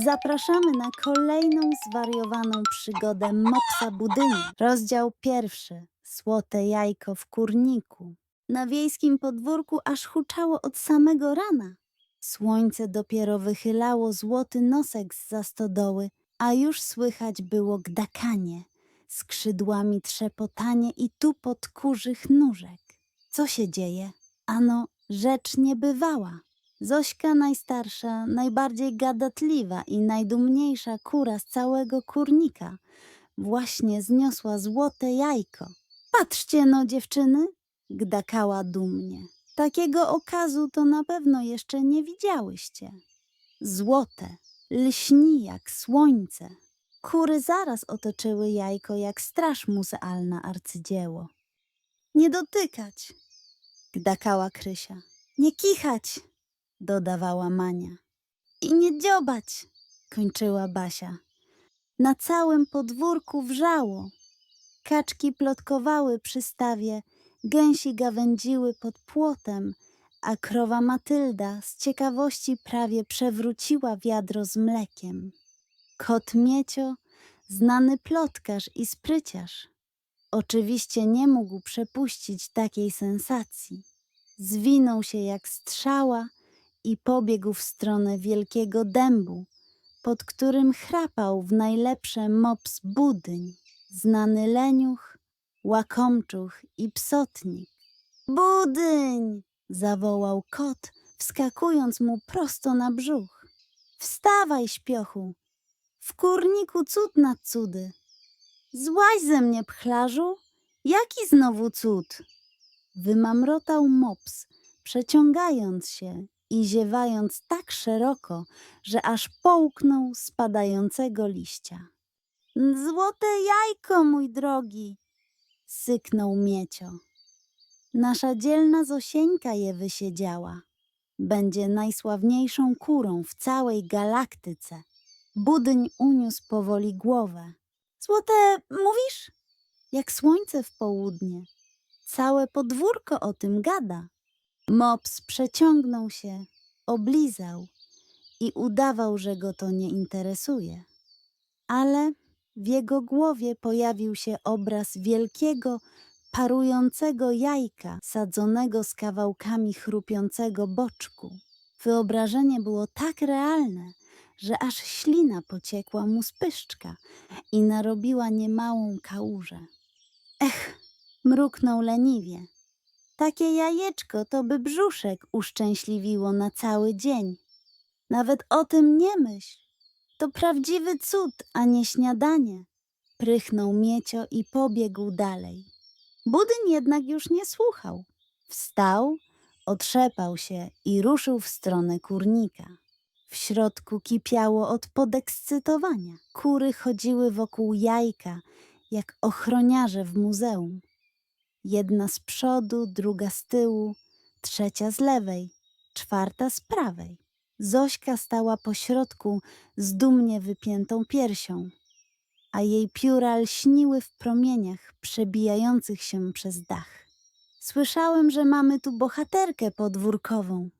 Zapraszamy na kolejną zwariowaną przygodę Mopsa Budynia. Rozdział pierwszy. Złote jajko w kurniku. Na wiejskim podwórku aż huczało od samego rana. Słońce dopiero wychylało złoty nosek z stodoły, a już słychać było gdakanie, skrzydłami trzepotanie i tupot kurzych nóżek. Co się dzieje? Ano, rzecz niebywała. Zośka najstarsza, najbardziej gadatliwa i najdumniejsza kura z całego kurnika właśnie zniosła złote jajko. Patrzcie no, dziewczyny, gdakała dumnie. Takiego okazu to na pewno jeszcze nie widziałyście. Złote, lśni jak słońce. Kury zaraz otoczyły jajko jak straż muzealna arcydzieło. Nie dotykać, gdakała Krysia. Nie kichać, dodawała Mania. I nie dziobać, kończyła Basia. Na całym podwórku wrzało. Kaczki plotkowały przy stawie, gęsi gawędziły pod płotem, a krowa Matylda z ciekawości prawie przewróciła wiadro z mlekiem. Kot Miecio, znany plotkarz i spryciarz, oczywiście nie mógł przepuścić takiej sensacji. Zwinął się jak strzała i pobiegł w stronę wielkiego dębu, pod którym chrapał w najlepsze mops budyń, znany leniuch, łakomczuch i psotnik. Budyń! zawołał kot, wskakując mu prosto na brzuch. Wstawaj, śpiochu! W kurniku cud nad cudy. Złaź ze mnie, pchlarzu! Jaki znowu cud? Wymamrotał mops, przeciągając się i ziewając tak szeroko, że aż połknął spadającego liścia. Złote jajko, mój drogi! syknął Miecio. Nasza dzielna Zosieńka je wysiedziała. Będzie najsławniejszą kurą w całej galaktyce. Budyń uniósł powoli głowę. Złote, mówisz? Jak słońce w południe. Całe podwórko o tym gada. Mops przeciągnął się, oblizał i udawał, że go to nie interesuje. Ale w jego głowie pojawił się obraz wielkiego, parującego jajka sadzonego z kawałkami chrupiącego boczku. Wyobrażenie było tak realne, że aż ślina pociekła mu z pyszczka i narobiła niemałą kałużę. Ech, mruknął leniwie. Takie jajeczko to by brzuszek uszczęśliwiło na cały dzień. Nawet o tym nie myśl. To prawdziwy cud, a nie śniadanie. Prychnął Miecio i pobiegł dalej. Budyń jednak już nie słuchał. Wstał, otrzepał się i ruszył w stronę kurnika. W środku kipiało od podekscytowania. Kury chodziły wokół jajka, jak ochroniarze w muzeum. Jedna z przodu, druga z tyłu, trzecia z lewej, czwarta z prawej. Zośka stała po środku z dumnie wypiętą piersią, a jej pióra lśniły w promieniach przebijających się przez dach. Słyszałem, że mamy tu bohaterkę podwórkową.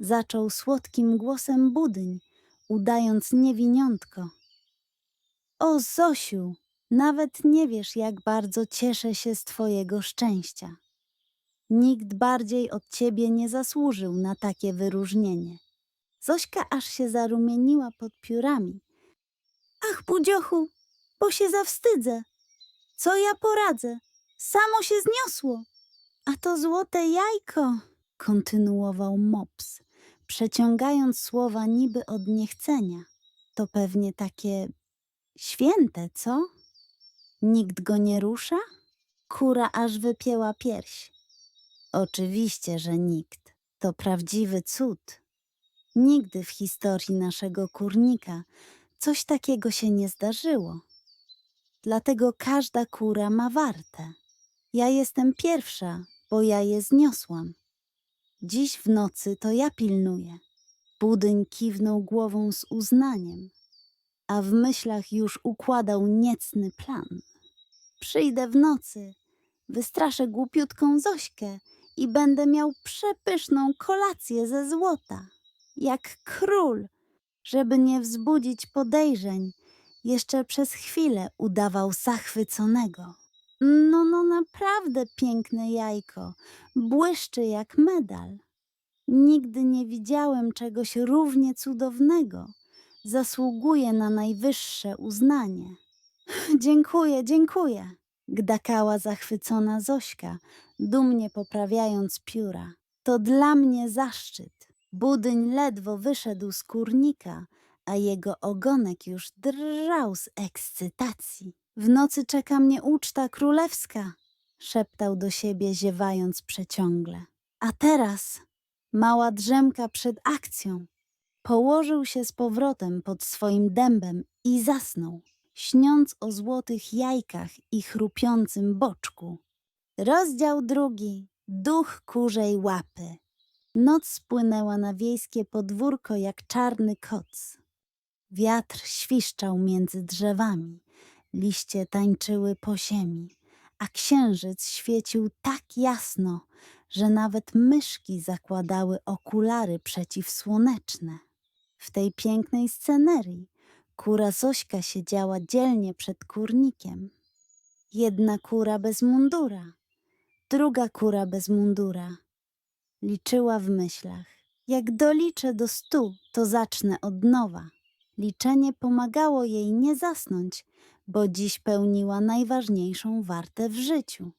Zaczął słodkim głosem budyń, udając niewiniątko. O, Zosiu, nawet nie wiesz, jak bardzo cieszę się z twojego szczęścia. Nikt bardziej od ciebie nie zasłużył na takie wyróżnienie. Zośka aż się zarumieniła pod piórami. Ach, budziochu, bo się zawstydzę. Co ja poradzę? Samo się zniosło. A to złote jajko, kontynuował Mops, przeciągając słowa niby od niechcenia. To pewnie takie święte, co? Nikt go nie rusza? Kura aż wypięła pierś. Oczywiście, że nikt. To prawdziwy cud. Nigdy w historii naszego kurnika coś takiego się nie zdarzyło. Dlatego każda kura ma wartę. Ja jestem pierwsza, bo ja je zniosłam. Dziś w nocy to ja pilnuję. Budyń kiwnął głową z uznaniem, a w myślach już układał niecny plan. Przyjdę w nocy, wystraszę głupiutką Zośkę i będę miał przepyszną kolację ze złota, jak król, Żeby nie wzbudzić podejrzeń, jeszcze przez chwilę udawał zachwyconego. No, no, naprawdę piękne jajko, błyszczy jak medal. Nigdy nie widziałem czegoś równie cudownego. Zasługuje na najwyższe uznanie. Dziękuję, dziękuję, gdakała zachwycona Zośka, dumnie poprawiając pióra. To dla mnie zaszczyt. Budyń ledwo wyszedł z kurnika, a jego ogonek już drżał z ekscytacji. W nocy czeka mnie uczta królewska, szeptał do siebie, ziewając przeciągle. A teraz mała drzemka przed akcją. Położył się z powrotem pod swoim dębem i zasnął, śniąc o złotych jajkach i chrupiącym boczku. Rozdział drugi. Duch kurzej łapy. Noc spłynęła na wiejskie podwórko jak czarny koc. Wiatr świszczał między drzewami, liście tańczyły po ziemi, a księżyc świecił tak jasno, że nawet myszki zakładały okulary przeciwsłoneczne. W tej pięknej scenerii kura Zośka siedziała dzielnie przed kurnikiem. Jedna kura bez mundura, druga kura bez mundura. Liczyła w myślach. Jak doliczę do stu, to zacznę od nowa. Liczenie pomagało jej nie zasnąć, bo dziś pełniła najważniejszą wartę w życiu.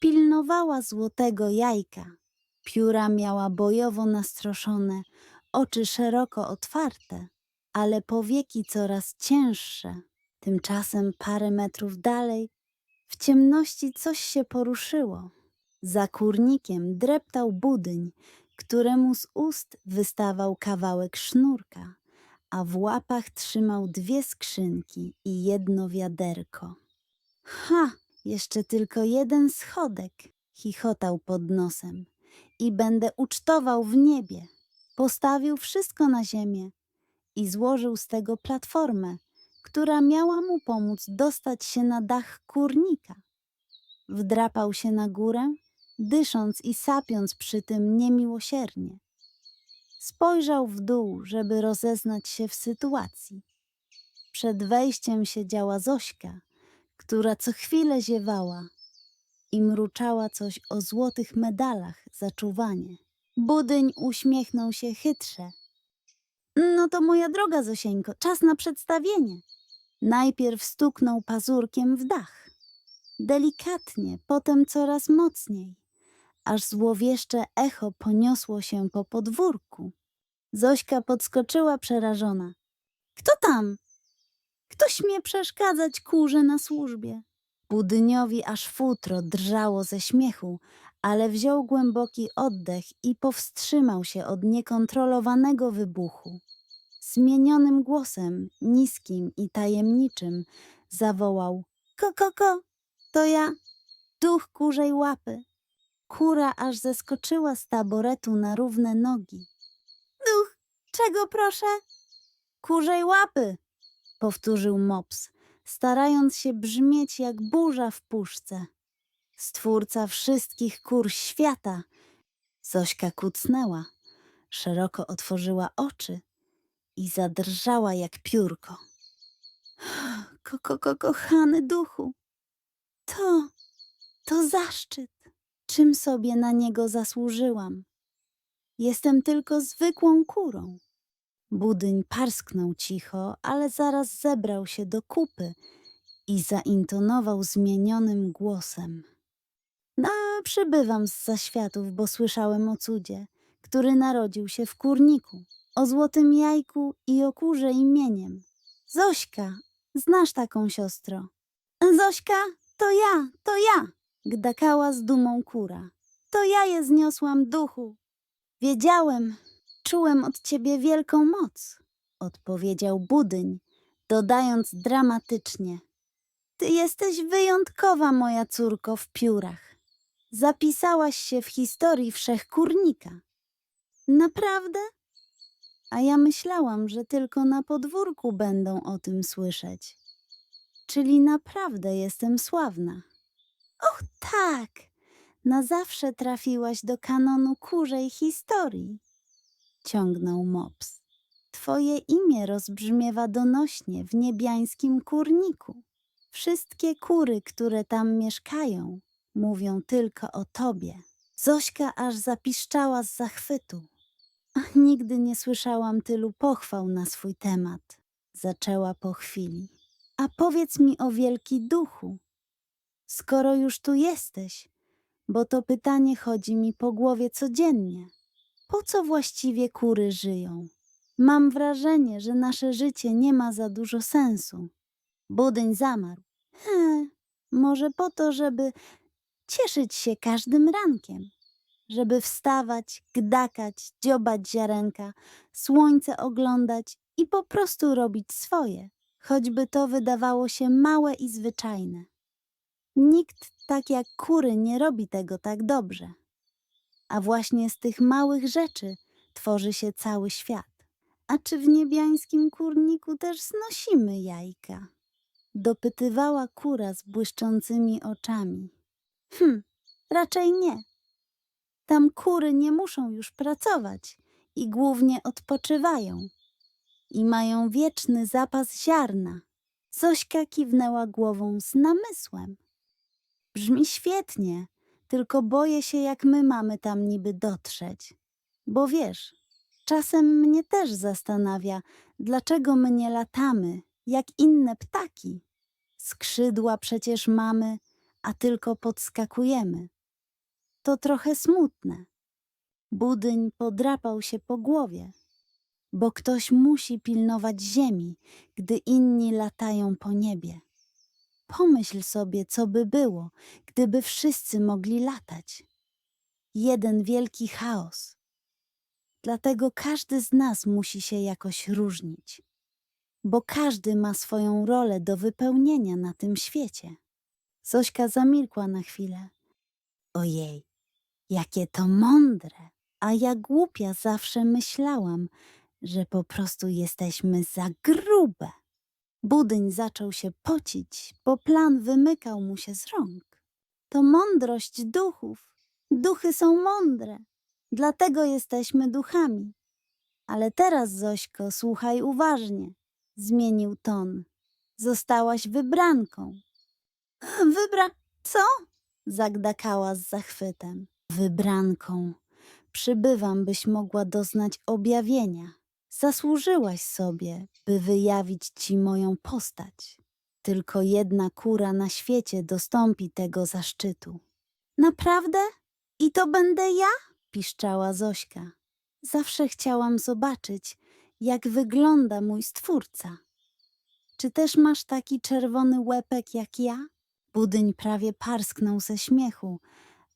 Pilnowała złotego jajka. Pióra miała bojowo nastroszone, oczy szeroko otwarte, ale powieki coraz cięższe. Tymczasem parę metrów dalej w ciemności coś się poruszyło. Za kurnikiem dreptał budyń, któremu z ust wystawał kawałek sznurka, a w łapach trzymał dwie skrzynki i jedno wiaderko. Ha! Jeszcze tylko jeden schodek, chichotał pod nosem. I będę ucztował w niebie. Postawił wszystko na ziemię i złożył z tego platformę, która miała mu pomóc dostać się na dach kurnika. Wdrapał się na górę, dysząc i sapiąc przy tym niemiłosiernie. Spojrzał w dół, żeby rozeznać się w sytuacji. Przed wejściem siedziała Zośka, która co chwilę ziewała i mruczała coś o złotych medalach za czuwanie. Budyń uśmiechnął się chytrze. No to moja droga, Zosieńko, czas na przedstawienie. Najpierw stuknął pazurkiem w dach. Delikatnie, potem coraz mocniej, aż złowieszcze echo poniosło się po podwórku. Zośka podskoczyła przerażona. Kto tam? Kto śmie przeszkadzać kurze na służbie? Budyniowi aż futro drżało ze śmiechu, ale wziął głęboki oddech i powstrzymał się od niekontrolowanego wybuchu. Zmienionym głosem, niskim i tajemniczym, zawołał: Ko, ko, ko, to ja, duch kurzej łapy. Kura aż zeskoczyła z taboretu na równe nogi. Duch, czego proszę? Kurzej łapy, powtórzył Mops, starając się brzmieć jak burza w puszce. Stwórca wszystkich kur świata. Zośka kucnęła, szeroko otworzyła oczy i zadrżała jak piórko. Ko, ko, ko, kochany duchu, to, to zaszczyt, czym sobie na niego zasłużyłam. Jestem tylko zwykłą kurą. Budyń parsknął cicho, ale zaraz zebrał się do kupy i zaintonował zmienionym głosem. Przybywam z zaświatów, bo słyszałem o cudzie, który narodził się w kurniku, o złotym jajku i o kurze imieniem. Zośka, znasz taką siostro? Zośka, to ja, to ja, gdakała z dumą kura. To ja je zniosłam duchu. Wiedziałem, czułem od ciebie wielką moc, odpowiedział budyń, dodając dramatycznie. Ty jesteś wyjątkowa, moja córko, w piórach. Zapisałaś się w historii wszechkurnika. Naprawdę? A ja myślałam, że tylko na podwórku będą o tym słyszeć. Czyli naprawdę jestem sławna. Och, tak! Na zawsze trafiłaś do kanonu kurzej historii, ciągnął Mops. Twoje imię rozbrzmiewa donośnie w niebiańskim kurniku. Wszystkie kury, które tam mieszkają, mówią tylko o tobie. Zośka aż zapiszczała z zachwytu. Ach, nigdy nie słyszałam tylu pochwał na swój temat. Zaczęła po chwili. A powiedz mi o wielki duchu. Skoro już tu jesteś, bo to pytanie chodzi mi po głowie codziennie. Po co właściwie kury żyją? Mam wrażenie, że nasze życie nie ma za dużo sensu. Budyń zamarł. He, może po to, żeby cieszyć się każdym rankiem. Żeby wstawać, gdakać, dziobać ziarenka, słońce oglądać i po prostu robić swoje, choćby to wydawało się małe i zwyczajne. Nikt tak jak kury nie robi tego tak dobrze. A właśnie z tych małych rzeczy tworzy się cały świat. A czy w niebiańskim kurniku też znosimy jajka? Dopytywała kura z błyszczącymi oczami. Hm, raczej nie. Tam kury nie muszą już pracować i głównie odpoczywają. I mają wieczny zapas ziarna. Zośka kiwnęła głową z namysłem. Brzmi świetnie, tylko boję się, jak my mamy tam niby dotrzeć. Bo wiesz, czasem mnie też zastanawia, dlaczego my nie latamy, jak inne ptaki. Skrzydła przecież mamy, a tylko podskakujemy. To trochę smutne. Budyń podrapał się po głowie, bo ktoś musi pilnować ziemi, gdy inni latają po niebie. Pomyśl sobie, co by było, gdyby wszyscy mogli latać. Jeden wielki chaos. Dlatego każdy z nas musi się jakoś różnić, bo każdy ma swoją rolę do wypełnienia na tym świecie. Zośka zamilkła na chwilę. Ojej, jakie to mądre! A ja głupia zawsze myślałam, że po prostu jesteśmy za grube. Budyń zaczął się pocić, bo plan wymykał mu się z rąk. To mądrość duchów. Duchy są mądre, dlatego jesteśmy duchami. Ale teraz, Zośko, słuchaj uważnie. Zmienił ton. Zostałaś wybranką. Wybra... co? Zagdakała z zachwytem. Wybranką. Przybywam, byś mogła doznać objawienia. Zasłużyłaś sobie, by wyjawić ci moją postać. Tylko jedna kura na świecie dostąpi tego zaszczytu. Naprawdę? I to będę ja? piszczała Zośka. Zawsze chciałam zobaczyć, jak wygląda mój stwórca. Czy też masz taki czerwony łepek jak ja? Budyń prawie parsknął ze śmiechu,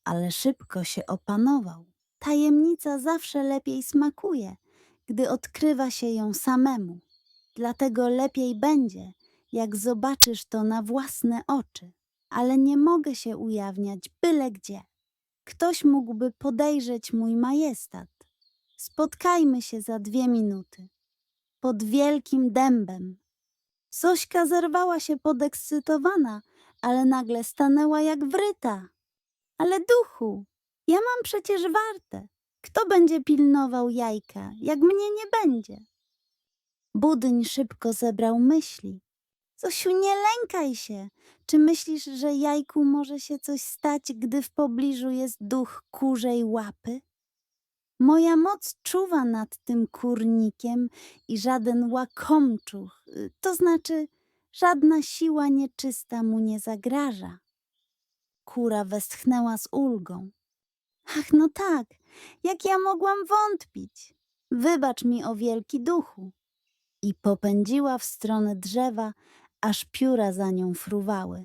ale szybko się opanował. Tajemnica zawsze lepiej smakuje, gdy odkrywa się ją samemu. Dlatego lepiej będzie, jak zobaczysz to na własne oczy. Ale nie mogę się ujawniać byle gdzie. Ktoś mógłby podejrzeć mój majestat. Spotkajmy się za dwie minuty. Pod wielkim dębem. Zośka zerwała się podekscytowana, ale nagle stanęła jak wryta. Ale duchu, ja mam przecież wartę. Kto będzie pilnował jajka, jak mnie nie będzie? Budyń szybko zebrał myśli. Zosiu, nie lękaj się. Czy myślisz, że jajku może się coś stać, gdy w pobliżu jest duch kurzej łapy? Moja moc czuwa nad tym kurnikiem i żaden łakomczuch, y, to znaczy żadna siła nieczysta mu nie zagraża. Kura westchnęła z ulgą. Ach, no tak, jak ja mogłam wątpić? Wybacz mi o wielki duchu. I popędziła w stronę drzewa, aż pióra za nią fruwały.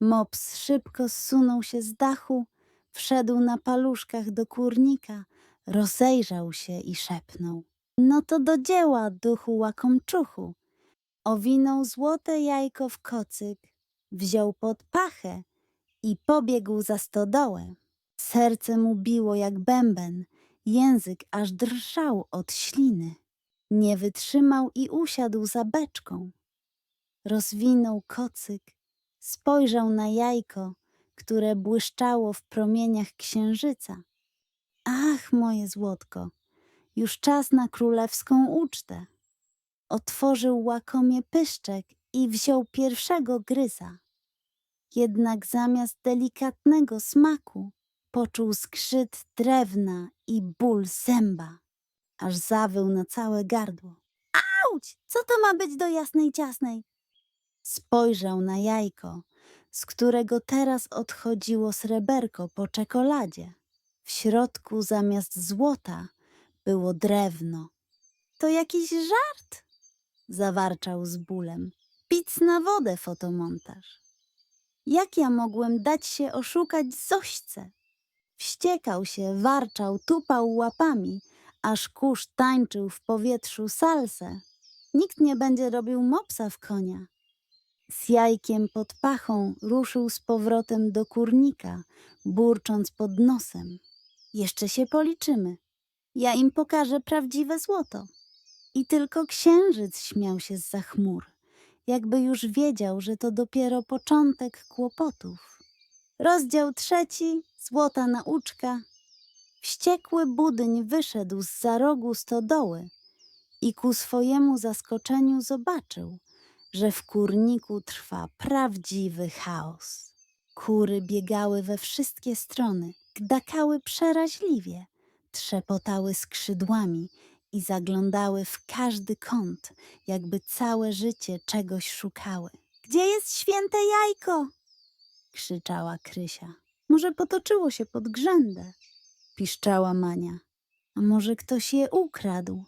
Mops szybko zsunął się z dachu, wszedł na paluszkach do kurnika, rozejrzał się i szepnął. No to do dzieła, duchu łakomczuchu. Owinął złote jajko w kocyk, wziął pod pachę i pobiegł za stodołę. Serce mu biło jak bęben, język aż drżał od śliny. Nie wytrzymał i usiadł za beczką. Rozwinął kocyk, spojrzał na jajko, które błyszczało w promieniach księżyca. Ach, moje złotko, Już czas na królewską ucztę. Otworzył łakomie pyszczek i wziął pierwszego gryza. Jednak zamiast delikatnego smaku poczuł skrzyt drewna i ból zęba, aż zawył na całe gardło. Auć! Co to ma być do jasnej ciasnej? Spojrzał na jajko, z którego teraz odchodziło sreberko po czekoladzie. W środku zamiast złota było drewno. To jakiś żart? Zawarczał z bólem. Pic na wodę fotomontaż. Jak ja mogłem dać się oszukać Zośce? Wściekał się, warczał, tupał łapami, aż kurz tańczył w powietrzu salsę. Nikt nie będzie robił mopsa w konia. Z jajkiem pod pachą ruszył z powrotem do kurnika, burcząc pod nosem. Jeszcze się policzymy. Ja im pokażę prawdziwe złoto. I tylko księżyc śmiał się z chmur, jakby już wiedział, że to dopiero początek kłopotów. Rozdział trzeci, złota nauczka. Wściekły budyń wyszedł z za rogu stodoły i ku swojemu zaskoczeniu zobaczył, że w kurniku trwa prawdziwy chaos. Kury biegały we wszystkie strony, gdakały przeraźliwie, trzepotały skrzydłami i zaglądały w każdy kąt, jakby całe życie czegoś szukały. Gdzie jest święte jajko? krzyczała Krysia. Może potoczyło się pod grzędę, piszczała Mania. A może ktoś je ukradł?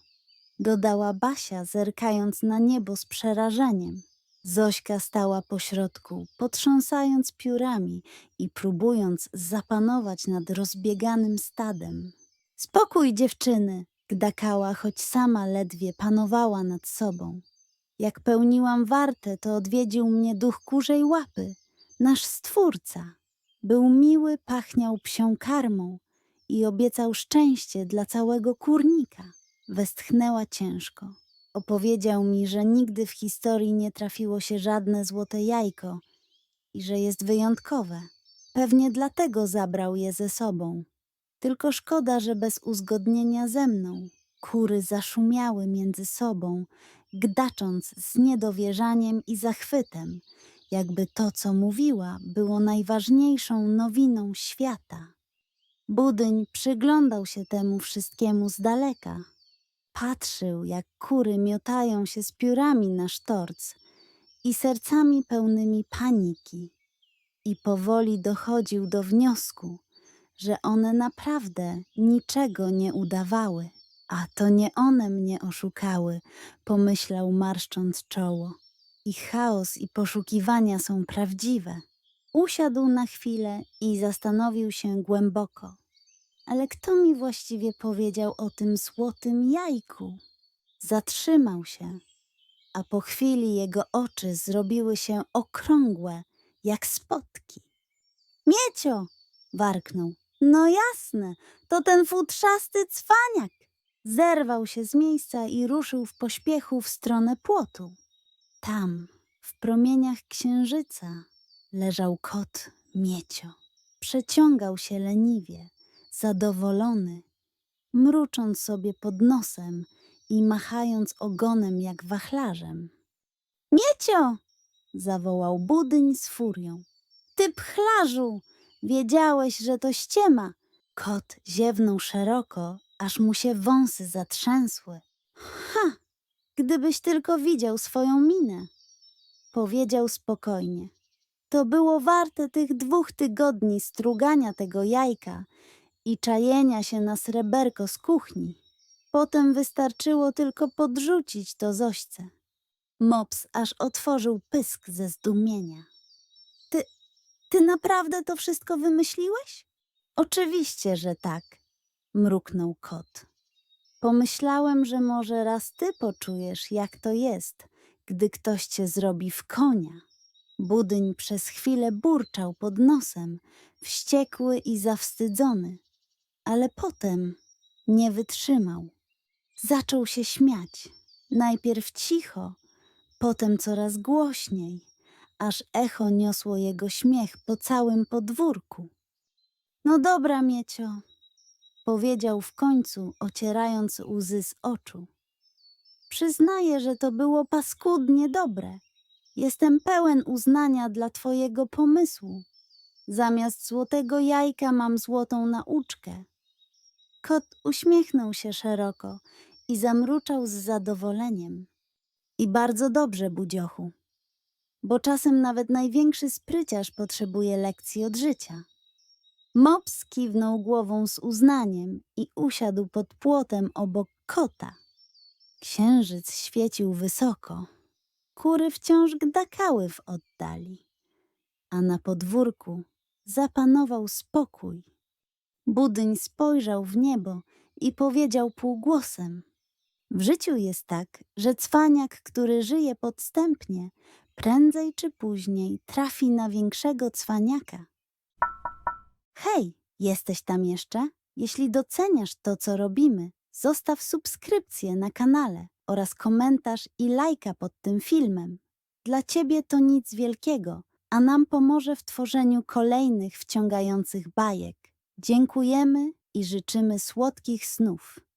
dodała Basia, zerkając na niebo z przerażeniem. Zośka stała pośrodku, potrząsając piórami i próbując zapanować nad rozbieganym stadem. Spokój, dziewczyny, gdakała, choć sama ledwie panowała nad sobą. Jak pełniłam wartę, to odwiedził mnie duch kurzej łapy, nasz stwórca. Był miły, pachniał psią karmą i obiecał szczęście dla całego kurnika. Westchnęła ciężko. Opowiedział mi, że nigdy w historii nie trafiło się żadne złote jajko i że jest wyjątkowe. Pewnie dlatego zabrał je ze sobą. Tylko szkoda, że bez uzgodnienia ze mną. Kury zaszumiały między sobą, gdacząc z niedowierzaniem i zachwytem, jakby to, co mówiła, było najważniejszą nowiną świata. Budyń przyglądał się temu wszystkiemu z daleka. Patrzył, jak kury miotają się z piórami na sztorc i sercami pełnymi paniki. I powoli dochodził do wniosku, że one naprawdę niczego nie udawały. A to nie one mnie oszukały, pomyślał marszcząc czoło. Ich chaos i poszukiwania są prawdziwe. Usiadł na chwilę i zastanowił się głęboko. Ale kto mi właściwie powiedział o tym złotym jajku? Zatrzymał się, a po chwili jego oczy zrobiły się okrągłe, jak spotki. Miecio! warknął. No jasne, to ten futrzasty cwaniak. Zerwał się z miejsca i ruszył w pośpiechu w stronę płotu. Tam, w promieniach księżyca, leżał kot Miecio. Przeciągał się leniwie, zadowolony, mrucząc sobie pod nosem i machając ogonem jak wachlarzem. Miecio! zawołał budyń z furią. Ty pchlarzu! Wiedziałeś, że to ściema. Kot ziewnął szeroko, aż mu się wąsy zatrzęsły. Ha! Gdybyś tylko widział swoją minę, powiedział spokojnie. To było warte tych dwóch tygodni strugania tego jajka i czajenia się na sreberko z kuchni. Potem wystarczyło tylko podrzucić to Zośce. Mops aż otworzył pysk ze zdumienia. Ty, naprawdę to wszystko wymyśliłeś? Oczywiście, że tak, mruknął kot. Pomyślałem, że może raz ty poczujesz, jak to jest, gdy ktoś cię zrobi w konia. Budyń przez chwilę burczał pod nosem, wściekły i zawstydzony, ale potem nie wytrzymał. Zaczął się śmiać, najpierw cicho, potem coraz głośniej, aż echo niosło jego śmiech po całym podwórku. No dobra, Miecio, powiedział w końcu, ocierając łzy z oczu. Przyznaję, że to było paskudnie dobre. Jestem pełen uznania dla twojego pomysłu. Zamiast złotego jajka mam złotą nauczkę. Kot uśmiechnął się szeroko i zamruczał z zadowoleniem. I bardzo dobrze, budziochu, bo czasem nawet największy spryciarz potrzebuje lekcji od życia. Mops kiwnął głową z uznaniem i usiadł pod płotem obok kota. Księżyc świecił wysoko. Kury wciąż gdakały w oddali, a na podwórku zapanował spokój. Budyń spojrzał w niebo i powiedział półgłosem: W życiu jest tak, że cwaniak, który żyje podstępnie, prędzej czy później trafi na większego cwaniaka. Hej, jesteś tam jeszcze? Jeśli doceniasz to, co robimy, zostaw subskrypcję na kanale oraz komentarz i lajka pod tym filmem. Dla ciebie to nic wielkiego, a nam pomoże w tworzeniu kolejnych wciągających bajek. Dziękujemy i życzymy słodkich snów.